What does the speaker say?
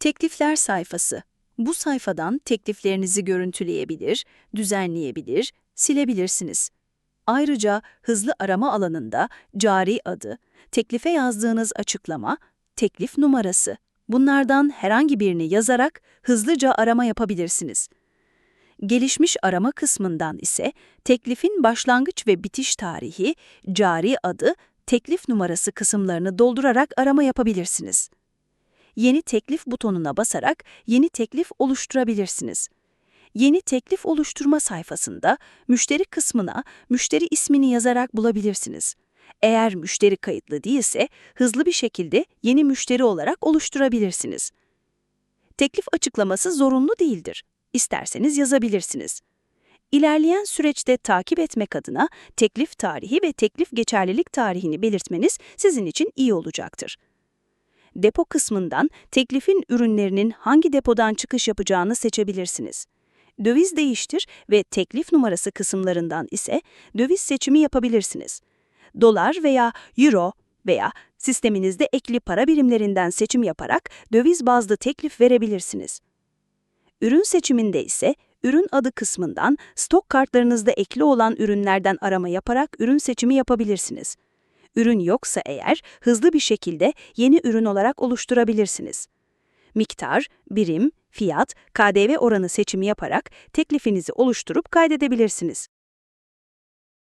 Teklifler sayfası. Bu sayfadan tekliflerinizi görüntüleyebilir, düzenleyebilir, silebilirsiniz. Ayrıca hızlı arama alanında cari adı, teklife yazdığınız açıklama, teklif numarası. Bunlardan herhangi birini yazarak hızlıca arama yapabilirsiniz. Gelişmiş arama kısmından ise teklifin başlangıç ve bitiş tarihi, cari adı, teklif numarası kısımlarını doldurarak arama yapabilirsiniz. Yeni teklif butonuna basarak yeni teklif oluşturabilirsiniz. Yeni teklif oluşturma sayfasında müşteri kısmına müşteri ismini yazarak bulabilirsiniz. Eğer müşteri kayıtlı değilse hızlı bir şekilde yeni müşteri olarak oluşturabilirsiniz. Teklif açıklaması zorunlu değildir. İsterseniz yazabilirsiniz. İlerleyen süreçte takip etmek adına teklif tarihi ve teklif geçerlilik tarihini belirtmeniz sizin için iyi olacaktır. Depo kısmından teklifin ürünlerinin hangi depodan çıkış yapacağını seçebilirsiniz. Döviz değiştir ve teklif numarası kısımlarından ise döviz seçimi yapabilirsiniz. Dolar veya euro veya sisteminizde ekli para birimlerinden seçim yaparak döviz bazlı teklif verebilirsiniz. Ürün seçiminde ise ürün adı kısmından stok kartlarınızda ekli olan ürünlerden arama yaparak ürün seçimi yapabilirsiniz. Ürün yoksa eğer hızlı bir şekilde yeni ürün olarak oluşturabilirsiniz. Miktar, birim, fiyat, KDV oranı seçimi yaparak teklifinizi oluşturup kaydedebilirsiniz.